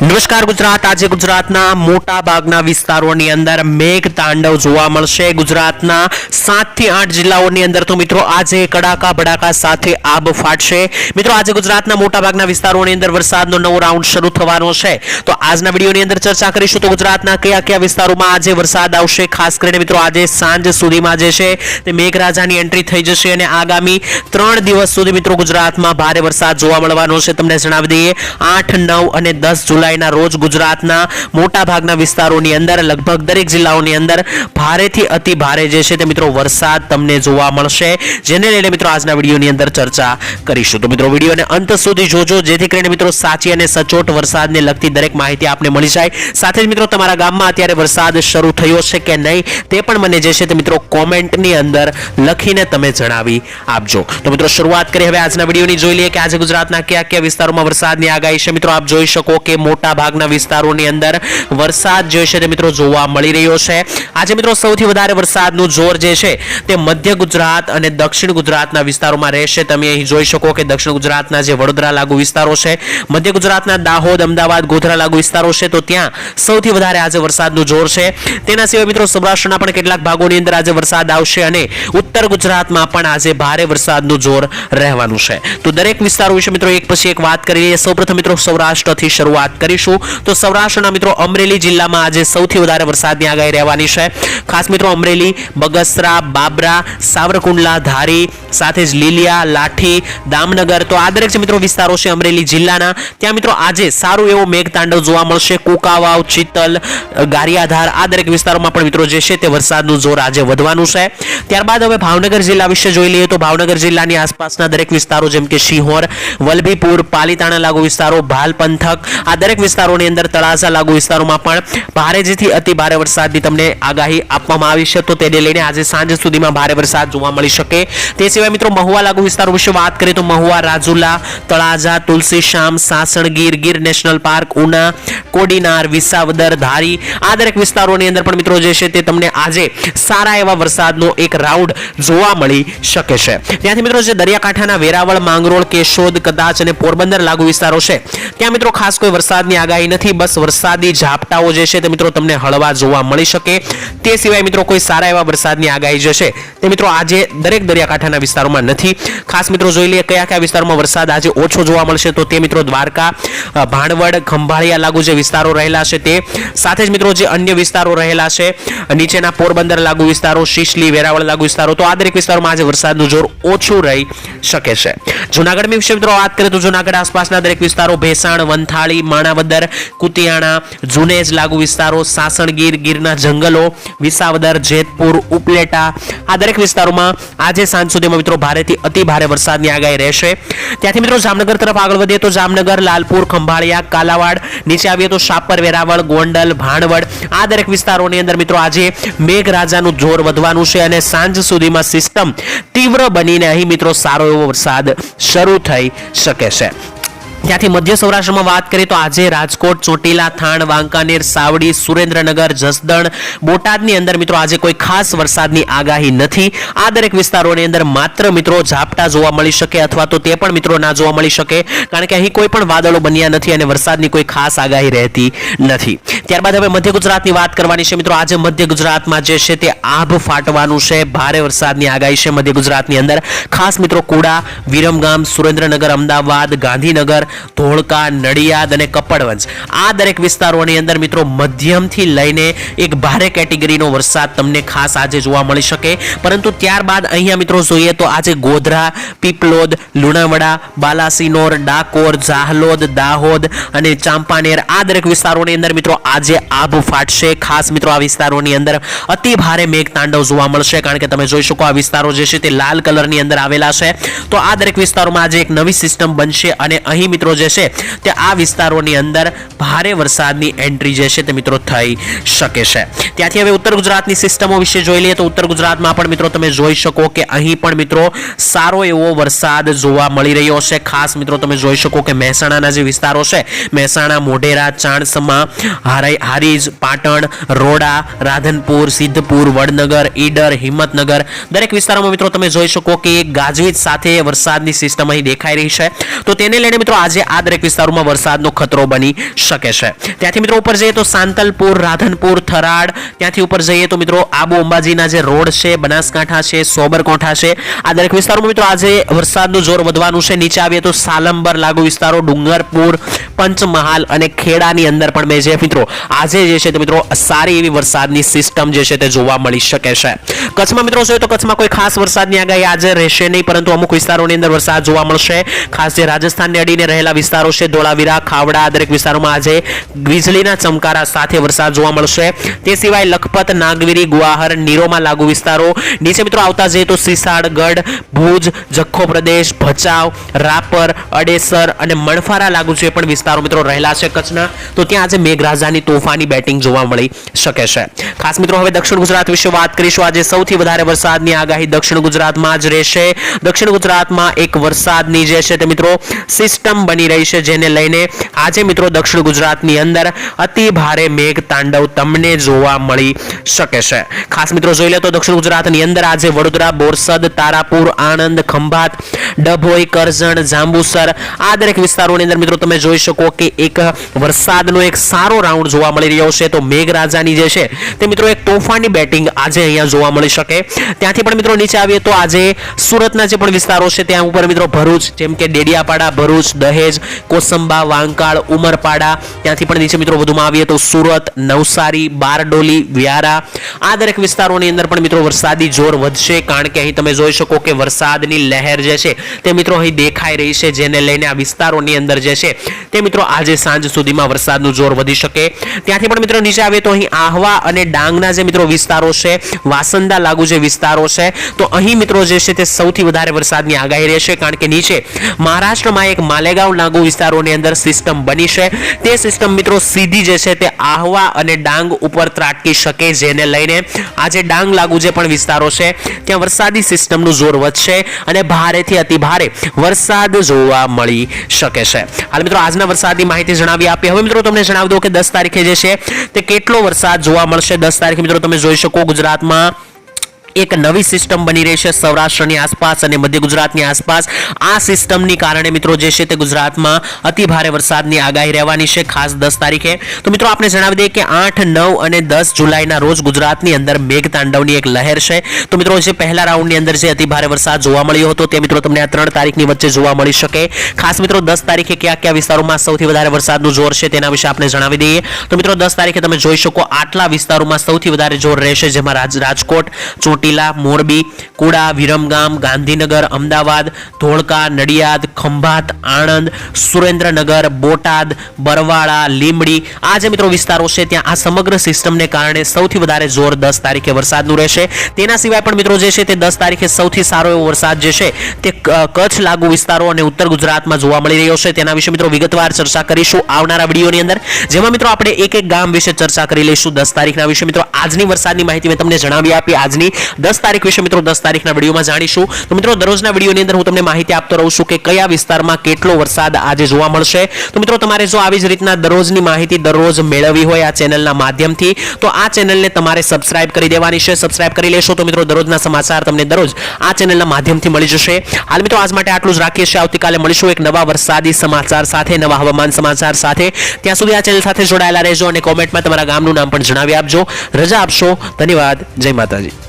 નમસ્કાર ગુજરાત. આજે ગુજરાતના મોટા ભાગના વિસ્તારોની અંદર મેઘ તાંડવ જોવા મળશે. ગુજરાતના સાતથી આઠ જિલ્લાઓની અંદર તો મિત્રો આજે કડાકા ભડાકા સાથે આબ ફાટશે. મિત્રો, આજે ગુજરાતના મોટા ભાગના વિસ્તારોની અંદર વરસાદનો નવો રાઉન્ડ શરૂ થવાનો છે. તો આજના વિડીયોની અંદર ચર્ચા કરીશું તો ગુજરાતના કયા કયા વિસ્તારોમાં આજે વરસાદ આવશે. ખાસ કરીને મિત્રો, આજે સાંજ સુધીમાં જે છે તે મેઘરાજાની એન્ટ્રી થઈ જશે અને આગામી ત્રણ દિવસ સુધી મિત્રો ગુજરાતમાં ભારે વરસાદ જોવા મળવાનો છે. તમને જણાવી દઈએ, આઠ, નવ અને દસ જુલાઈના રોજ ગુજરાતના મોટા ભાગના વિસ્તારોની અંદર, લગભગ દરેક જિલ્લાઓની અંદર ભારેથી અતિ ભારે જે છે તે મિત્રો વરસાદ તમને જોવા મળશે, જેને લઈને મિત્રો આજના વિડીયોની અંદર ચર્ચા કરીશું. તો મિત્રો વિડીયોને અંત સુધી જોજો, જેથી કરીને મિત્રો સાચી અને સચોટ વરસાદને લગતી દરેક માહિતી આપને મળી જાય. સાથે જ મિત્રો તમારા ગામમાં અત્યારે વરસાદ શરૂ થયો છે કે નહીં, તે પણ મને જે છે તે મિત્રો કોમેન્ટની અંદર લખીને તમે જણાવી આપજો. તો મિત્રો શરૂઆત કરીએ, હવે આજના વિડીયોની જોઈ લઈએ કે આજે ગુજરાતના કયા કયા વિસ્તારોમાં વરસાદની આગાહી છે. મિત્રો આપ જોઈ શકો કે મોટા ભાગના વિસ્તારોની અંદર વરસાદ જે છે તે મિત્રો જોવા મળી રહ્યો છે. આજે મિત્રો સૌથી વધારે વરસાદનું જોર જે છે તે મધ્ય ગુજરાત અને દક્ષિણ ગુજરાતના વિસ્તારોમાં રહેશે. તમે અહીં જોઈ શકો કે દક્ષિણ ગુજરાતના જે વડોદરા લાગુ વિસ્તારો છે, મધ્ય ગુજરાતના દાહોદ, અમદાવાદ, ગોધરા લાગુ વિસ્તારો છે, તો ત્યાં સૌથી વધારે આજે વરસાદનું જોર છે. તેના સિવાય મિત્રો સૌરાષ્ટ્રના પણ કેટલાક ભાગોની અંદર આજે વરસાદ આવશે અને ઉત્તર ગુજરાતમાં પણ આજે ભારે વરસાદનું જોર રહેવાનું છે. તો દરેક વિસ્તારો વિશે મિત્રો એક પછી એક વાત કરીએ સૌપ્રથમ મિત્રો સૌરાષ્ટ્રથી શરૂઆત કરીશું. તો સૌરાષ્ટ્રના મિત્રો અમરેલી જિલ્લામાં આજે સૌથી વધારે વરસાદની આગાહી રહેવાની છે. ખાસ મિત્રો અમરેલી, બગસરા, બાબરા, સાવરકુંડલા, ધારી, સાથે જ લીલિયા, લાઠી, દામનગર તો આ દરેક જે મિત્રો વિસ્તારો છે અમરેલી જિલ્લાના, ત્યાં મિત્રો આજે સારું એવો મેઘતાંડવ જોવા મળશે. કુકાવાવ, ચિત્તલ, ગારિયાધાર આ દરેક વિસ્તારોમાં પણ મિત્રો જે છે તે વરસાદનું જોર આજે વધવાનું છે. ત્યારબાદ હવે ભાવનગર જિલ્લા વિશે જોઈ લઈએ તો ભાવનગર જિલ્લાની આસપાસના દરેક વિસ્તારો જેમ કે સિંહોર વલભીપુર, પાલીતાણા લાગુ વિસ્તારો ભાલ પંથક આ દરેક વિસ્તારોની અંદર તળાજા લાગુ વિસ્તારોમાં પણ ભારે જેથી અતિ ભારે વરસાદની તમને આગાહી આપવામાં આવી છે. તો તેને લઈને આજે સાંજ સુધીમાં ભારે વરસાદ જોવા મળી શકે. તે સિવાય મિત્રો મહુવા લાગુ વિસ્તારો વિશે વાત કરીએ તો મહુવા, રાજુલા, તળાજા તુલસીશ્યામ સાસણ, ગીર નેશનલ પાર્ક, ઉના, કોડીનાર, વિસાવદર, ધારી આ દરેક વિસ્તારોની અંદર પણ મિત્રો જે છે તે તમને આજે સારા એવા વરસાદનો એક રાઉન્ડ જોવા મળી શકે છે. ત્યાંથી મિત્રો જે દરિયાકાંઠાના વેરાવળ, માંગરોળ, કેશોદ, કદાચ અને પોરબંદર લાગુ વિસ્તારો છે, ત્યાં મિત્રો ખાસ કોઈ વરસાદની આગાહી નથી, બસ વરસાદી ઝાપટાઓ જે છે તે મિત્રો તમને હળવા જોવા મળી શકે. તે સિવાય મિત્રો કોઈ સારા એવા વરસાદની આગાહી જે છે તે મિત્રો આજે દરેક દરિયાકાંઠાના વિસ્તારોમાં નથી. ખાસ મિત્રો જોઈ લઈએ કયા કયા વિસ્તારોમાં વરસાદ આજે ઓછો જોવા મળશે તો તે મિત્રો દ્વારકા ભાણવડ, ખંભાળિયા લાગુ જે વિસ્તારો રહેલા છે તે, સાથે જ મિત્રો જે અન્ય વિસ્તારો રહેલા છે, નીચેના પોરબંદર લાગુ વિસ્તારો, શિશલી, વેરાવળ લાગુ વિસ્તારો, તો આ દરેક વિસ્તારોમાં આજે વરસાદનું જોર ઓછું રહી શકે છે. જુનાગઢ વિશે મિત્રો વાત કરીએ તો જુનાગઢ આસપાસના દરેક વિસ્તારો ભેસાણ, વંથાળી માણાવદર કુતિયાણા જુનેજ લાગુ વિસ્તારો સાસણગીર ગીરના જંગલો, વિસાવદર, જેતપુર, ઉપલેટા આ દરેક વિસ્તારોમાં આજે સાંજ સુધીમાં મિત્રો ભારેથી અતિ ભારે વરસાદની આગાહી રહેશે. ત્યાંથી મિત્રો જામનગર તરફ આગળ વધીએ તો જામનગર, લાલપુર, ખંભાળિયા, કાલાવાડ, નીચે આવીએ તો શાપર, વેરાવળ, ગોંડલ, ભાણવડ આ દરેક વિસ્તારોની અંદર મિત્રો આજે મેઘરાજાનું જોર વધવાનું છે અને સાંજ સુધીમાં સિસ્ટમ તીવ્ર બનીને અહીં મિત્રો સારો એવો વરસાદ શરૂ થઈ શકે છે. ત્યાંથી મધ્ય સૌરાષ્ટ્રમાં વાત કરીએ તો આજે રાજકોટ, ચોટીલા, થાણ, વાંકાનેર, સાવડી, સુરેન્દ્રનગર, જસદણ, બોટાદની અંદર મિત્રો આજે કોઈ ખાસ વરસાદની આગાહી નથી. આ દરેક વિસ્તારોની અંદર માત્ર મિત્રો ઝાપટા જોવા મળી શકે અથવા તો તે પણ મિત્રો ના જોવા મળી શકે, કારણ કે અહીં કોઈ પણ વાદળો બન્યા નથી અને વરસાદની કોઈ ખાસ આગાહી રહેતી નથી. ત્યારબાદ હવે મધ્ય ગુજરાતની વાત કરવાની છે. મિત્રો, આજે મધ્ય ગુજરાતમાં જે છે તે આભ ફાટવાનું છે. ભારે વરસાદની આગાહી છે મધ્ય ગુજરાતની અંદર. ખાસ મિત્રો કુડા, વિરમગામ, સુરેન્દ્રનગર, અમદાવાદ, ગાંધીનગર ધોળકા, નડિયાદ અને કપડવંશ આ દરેક વિસ્તારોની અંદર મિત્રો મધ્યમથી લઈને એક ભારે કેટેગરીનો વરસાદ તમને ખાસ આજે જોવા મળી શકે. પરંતુ ત્યારબાદ અહીંયા મિત્રો જોઈએ તો આજે ગોધરા, પીપલોદ, લુણાવાડા, બાલાસિનોર, ડાકોર જાહલોદ દાહોદ અને ચાંપાનેર આ દરેક વિસ્તારોની અંદર મિત્રો આજે આભ ફાટશે. ખાસ મિત્રો આ વિસ્તારોની અંદર અતિ ભારે મેઘતાંડવ જોવા મળશે કારણ કે તમે જોઈ શકો આ વિસ્તારો જે છે તે લાલ કલરની અંદર આવેલા છે. તો આ દરેક વિસ્તારોમાં આજે એક નવી સિસ્ટમ બનશે અને અહીં મિત્રો જે છે તે આ વિસ્તારોની અંદર ભારે વરસાદની એન્ટ્રી જે છે તે મિત્રો થઈ શકે છે. ત્યાંથી હવે ઉત્તર ગુજરાતની સિસ્ટમો વિશે જોઈ લઈએ તો ઉત્તર ગુજરાતમાં પણ મિત્રો તમે જોઈ શકો કે અહીં પણ મિત્રો સારો એવો વરસાદ જોવા મળી રહ્યો છે. ખાસ મિત્રો તમે જોઈ શકો કે મહેસાણાના જે વિસ્તારો છે, મહેસાણા, મોઢેરા, ચાણસમા, હારાઈ, હારીજ, પાટણ, રોડા, રાધનપુર, સિદ્ધપુર, વડનગર, ઈડર, હિંમતનગર દરેક વિસ્તારોમાં મિત્રો તમે જોઈ શકો કે ગાજવીજ સાથે વરસાદની સિસ્ટમ અહીં દેખાઈ રહી છે. તો તેને લઈને મિત્રો આજે આજે આ દરેક વિસ્તારોમાં વરસાદનો ખતરો બની શકે છે. ત્યાંથી મિત્રો ઉપર જઈએ તો સાંતલપુર, રાધનપુર, થરાડ. ત્યાંથી ઉપર જઈએ તો મિત્રો આબુ અંબાજીના જે રોડ છે, બનાસકાંઠા છે, સોબરકોઠા છે, આ દરેક વિસ્તારોમાં મિત્રો આજે વરસાદનું જોર વધવાનું છે. નીચે આવીએ તો સાલંબર લાગુ વિસ્તારો, ડુંગરપુર, પંચમહાલ અને ખેડાની અંદર પણ મેં જે મિત્રો આજે જે છે તે મિત્રો સારી એવી વરસાદની સિસ્ટમ જે છે તે જોવા મળી શકે છે. કચ્છમાં મિત્રો જોઈએ તો કચ્છમાં કોઈ ખાસ વરસાદની આગાહી આજે રહેશે નહીં, પરંતુ અમુક વિસ્તારોની અંદર વરસાદ જોવા મળશે. ખાસ જે રાજસ્થાનને અડીને રહેલા વિસ્તારો છે. ધોળાવીરા, ખાવડા દરેક વિસ્તારોમાં આજે વીજળીના ચમકારા સાથે વરસાદ જોવા મળશે. તે સિવાય લખપત, નાગવીરી, ગુવાહર, નીરોમાં લાગુ વિસ્તારો. નીચે મિત્રો આવતા જઈએ તો સિસાડગઢ, ભુજ, જખો પ્રદેશ, ભચાઉ, રાપર, અડેસર અને મણફારા લાગુ જે પણ વિસ્તારો મિત્રો રહેલા છે કચ્છના, તો ત્યાં આજે મેઘરાજાની તોફાની બેટિંગ જોવા મળી શકે છે. ખાસ મિત્રો હવે દક્ષિણ ગુજરાત વિશે વાત કરીશું. આજે સૌથી વધારે વરસાદની આગાહી દક્ષિણ ગુજરાતમાં જ રહેશે. દક્ષિણ ગુજરાતમાં એક વરસાદની જે છે તે મિત્રો સિસ્ટમ બની રહી છે, જેને લઈને આજે મિત્રો દક્ષિણ ગુજરાતની અંદર અતિ ભારે મેઘ તાંડવ તમને જોવા મળી શકે છે. ખાસ મિત્રો જોઈ લે તો દક્ષિણ ગુજરાતની અંદર આજે વડોદરા, બોરસદ, તારાપુર, આણંદ, ખંભાત ડભોઈ, કરજણ, જાંબુસર આ દરેક વિસ્તારોની અંદર મિત્રો તમે જોઈ શકો કે એક વરસાદનો એક સારો રાઉન્ડ જોવા મળી રહ્યો છે. તો મેઘરાજાની જે છે તે મિત્રો એક તોફાની બેટિંગ આજે અહીંયા જોવા મળી શકે. ત્યાંથી પણ મિત્રો નીચે આવીએ તો આજે સુરતના જે પણ વિસ્તારો છે ત્યાં ઉપર મિત્રો ભરૂચ જેમ કે ડેડિયાપાડા, ભરૂચ, દહેજ, કોસંબા, વાંકાળ, ઉમરપાડા ત્યાંથી પણ નીચે મિત્રો વધુમાં આવીએ તો સુરત, નવસારી, બારડોલી, વ્યારા આ દરેક વિસ્તારોની અંદર પણ મિત્રો વરસાદી જોર વધશે. કારણ કે અહીં તમે જોઈ શકો કે વરસાદની લહેર જે છે તે મિત્રો અહીં દેખાઈ રહી છે, જેને લઈને આ વિસ્તારોની અંદર જે છે, તે મિત્રો આજે સાંજ સુધીમાં વરસાદનું જોર વધી શકે. ત્યાંથી પણ મિત્રો નીચે આવે તો અહીં આહવા અને ડાંગના જે મિત્રો વિસ્તારો છે, વાસંદા લાગુ જે વિસ્તારો છે, તો અહીં મિત્રો જે છે તે સૌથી વધારે વરસાદની આગાહી રહેશે કારણ કે નીચે મહારાષ્ટ્રમાં એક માલેગાંવ લાગુ વિસ્તારોની અંદર સિસ્ટમ બની છે. તે સિસ્ટમ મિત્રો સીધી જે છે તે આહવા અને ડાંગ ઉપર ત્રાટકી શકે, જેને લઈને આજે ડાંગ લાગુ જે પણ વિસ્તારો છે, ત્યાં વરસાદી સિસ્ટમનું જોર વધશે અને ભારેથી અતિ ભારે વરસાદ જોવા મળી શકે છે. હાલ મિત્રો, આજના વરસાદની માહિતી જણાવી આપી હવે મિત્રો, તમને જણાવી દઉં કે દસ તારીખે જે છે તે કેટલો વરસાદ જોવા મળશે. દસ તારીખે મિત્રો, તમે જોઈ શકો ગુજરાતમાં એક નવી સિસ્ટમ બની રહેશે સૌરાષ્ટ્રની આસપાસ અને મધ્ય ગુજરાતની આસપાસ. આ સિસ્ટમની કારણે મિત્રો જે છે તે ગુજરાતમાં અતિ ભારે વરસાદની આગાહી રહેવાની છે ખાસ દસ તારીખે. તો મિત્રો આપણે જણાવી દઈએ કે આઠ, નવ અને દસ જુલાઈના રોજ ગુજરાતની અંદર મેઘતાંડવની એક લહેર છે. તો મિત્રો જે પહેલા રાઉન્ડની અંદર જે અતિ ભારે વરસાદ જોવા મળ્યો હતો તે મિત્રો તમને આ ત્રણ તારીખની વચ્ચે જોવા મળી શકે. ખાસ મિત્રો દસ તારીખે કયા કયા વિસ્તારોમાં સૌથી વધારે વરસાદનું જોર છે તેના વિશે આપણે જણાવી દઈએ. તો મિત્રો દસ તારીખે તમે જોઈ શકો આટલા વિસ્તારોમાં સૌથી વધારે જોર રહેશે જેમાં રાજ રાજકોટ ચોટીલા મોરબી, કુડા, વિરમગામ, ગાંધીનગર, અમદાવાદ, ધોળકા, નડિયાદ, ખંભાત, આણંદ, સુરેન્દ્રનગર, બોટાદ, બરવાળા, લીંબડી આ જે મિત્રો વિસ્તારો છે ત્યાં આ સમગ્ર સિસ્ટમને કારણે સૌથી વધારે જોર દસ તારીખે વરસાદનું રહેશે. તેના સિવાય પણ મિત્રો જે છે તે દસ તારીખે સૌથી સારો એવો વરસાદ જે છે તે કચ્છ લાગુ વિસ્તારો અને ઉત્તર ગુજરાતમાં જોવા મળી રહ્યો છે. તેના વિશે મિત્રો વિગતવાર ચર્ચા કરીશું આવનારા વિડીયોની અંદર. જેમાં મિત્રો આપણે એક એક ગામ વિશે ચર્ચા કરી લઈશું દસ તારીખના વિશે. મિત્રો આજની વરસાદની માહિતી મેં તમને જણાવી આપી. આજની દસ તારીખ વિશે મિત્રો દસ તારીખના વિડીયોમાં જાણીશું. તો મિત્રો, દરરોજના વિડીયોની અંદર હું તમને માહિતી આપતો રહું છું કે કયા વિસ્તારમાં કેટલો વરસાદ આજે જોવા મળશે. તો મિત્રો, તમારે જો આવી જ રીતના દરરોજની માહિતી દરરોજ મેળવવી હોય આ ચેનલના માધ્યમથી, તો આ ચેનલને તમારે સબસ્ક્રાઇબ કરી દેવાની છે. સબસ્ક્રાઇબ કરી લેશો તો મિત્રો, દરરોજના સમાચાર તમને દરરોજ આ ચેનલના માધ્યમથી મળી જશે. હાલ મિત્રો, આજ માટે આટલું જ રાખીએ છીએ. આવતીકાલે મળીશું એક નવા વરસાદી સમાચાર સાથે, નવા હવામાન સમાચાર સાથે. ત્યાં સુધી આ ચેનલ સાથે જોડાયેલા રહેજો અને કોમેન્ટમાં તમારા ગામનું નામ પણ જણાવી આપજો. રજા આપશો. ધન્યવાદ. જય માતાજી.